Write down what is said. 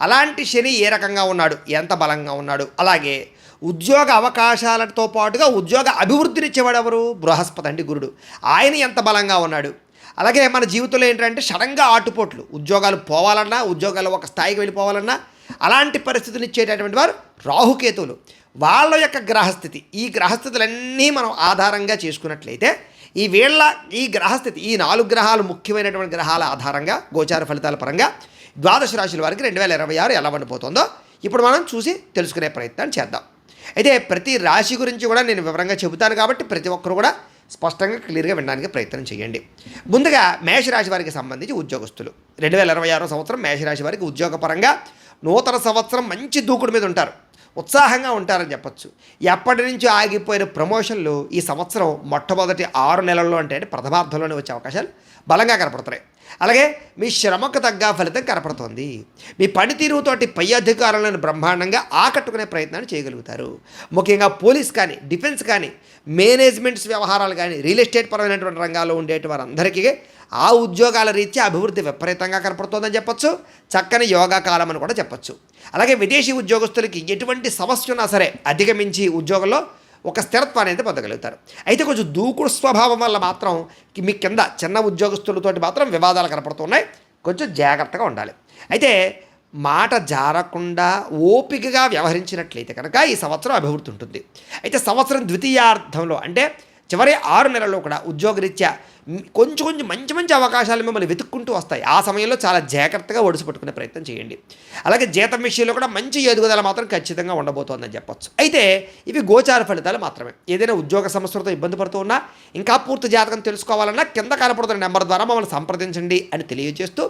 అలాంటి శని ఏ రకంగా ఉన్నాడు? ఎంత బలంగా ఉన్నాడు? అలాగే ఉద్యోగ అవకాశాలతో పాటుగా ఉద్యోగ అభివృద్ధినిచ్చేవాడు ఎవరు బృహస్పతి అండి గురుడు. ఆయన ఎంత బలంగా ఉన్నాడు? అలాగే మన జీవితంలో ఏంటంటే సడన్గా ఆటుపోట్లు. ఉద్యోగాలు పోవాలన్నా ఉద్యోగాలు ఒక స్థాయికి వెళ్ళిపోవాలన్నా అలాంటి పరిస్థితులు ఇచ్చేటటువంటి వారు రాహుకేతువులు. వాళ్ళ యొక్క గ్రహస్థితి. ఈ గ్రహస్థితులన్నీ మనం ఆధారంగా చేసుకున్నట్లయితే ఈ వీళ్ళ ఈ గ్రహస్థితి ఈ నాలుగు గ్రహాలు ముఖ్యమైనటువంటి గ్రహాల ఆధారంగా గోచార ఫలితాల పరంగా ద్వాదశ రాశుల వారికి రెండు వేల ఇరవై ఆరు ఎలా ఉండిపోతుందో ఇప్పుడు మనం చూసి తెలుసుకునే ప్రయత్నం చేద్దాం. అయితే ప్రతి రాశి గురించి కూడా నేను వివరంగా చెబుతాను కాబట్టి ప్రతి ఒక్కరు కూడా స్పష్టంగా క్లియర్గా వినడానికి ప్రయత్నం చేయండి. ముందుగా మేషరాశి వారికి సంబంధించి ఉద్యోగస్తులు. రెండు వేల ఇరవై ఆరో సంవత్సరం మేషరాశి వారికి ఉద్యోగపరంగా నూతన సంవత్సరం మంచి దూకుడు మీద ఉంటారు. ఉత్సాహంగా ఉంటారని చెప్పొచ్చు. ఎప్పటి నుంచి ఆగిపోయిన ప్రమోషన్లు ఈ సంవత్సరం మొట్టమొదటి ఆరు నెలల్లో అంటే ప్రథమార్థంలోనే వచ్చే అవకాశాలు బలంగా కనపడుతున్నాయి. అలాగే మీ శ్రమకు తగ్గ ఫలితం కనపడుతోంది. మీ పనితీరుతోటి పై అధికారులను బ్రహ్మాండంగా ఆకట్టుకునే ప్రయత్నాన్ని చేయగలుగుతారు. ముఖ్యంగా పోలీస్ కానీ డిఫెన్స్ కానీ మేనేజ్మెంట్స్ వ్యవహారాలు కానీ రియల్ ఎస్టేట్ పరమైనటువంటి రంగాల్లో ఉండేటి వారందరికీ ఆ ఉద్యోగాల రీత్యా అభివృద్ధి విపరీతంగా కనపడుతోందని చెప్పొచ్చు. చక్కని యోగా కాలం అని కూడా చెప్పొచ్చు. అలాగే విదేశీ ఉద్యోగస్తులకి ఎటువంటి సమస్య ఉన్నా సరే అధిగమించి ఉద్యోగంలో ఒక స్థిరత్వాన్ని అయితే పొందగలుగుతారు. అయితే కొంచెం దూకుడు స్వభావం వల్ల మాత్రం మీ కింద చిన్న ఉద్యోగస్తులతోటి మాత్రం వివాదాలు కనపడుతున్నాయి. కొంచెం జాగ్రత్తగా ఉండాలి. అయితే మాట జారకుండా ఓపికగా వ్యవహరించినట్లయితే కనుక ఈ సంవత్సరం అభివృద్ధి ఉంటుంది. అయితే సంవత్సరం ద్వితీయార్థంలో అంటే చివరి ఆరు నెలల్లో కూడా ఉద్యోగరీత్యా కొంచెం కొంచెం మంచి మంచి అవకాశాలు మిమ్మల్ని వెతుక్కుంటూ వస్తాయి. ఆ సమయంలో చాలా జాగ్రత్తగా ఒడిసి పట్టుకునే ప్రయత్నం చేయండి. అలాగే జీతం విషయంలో కూడా మంచి ఎదుగుదల మాత్రం ఖచ్చితంగా ఉండబోతోందని చెప్పొచ్చు. అయితే ఇవి గోచార ఫలితాలు మాత్రమే. ఏదైనా ఉద్యోగ సమస్యలతో ఇబ్బంది పడుతూ ఉన్నా ఇంకా పూర్తి జాతకం తెలుసుకోవాలన్నా కింద కనపడుతున్న నెంబర్ ద్వారా మమ్మల్ని సంప్రదించండి అని తెలియజేస్తూ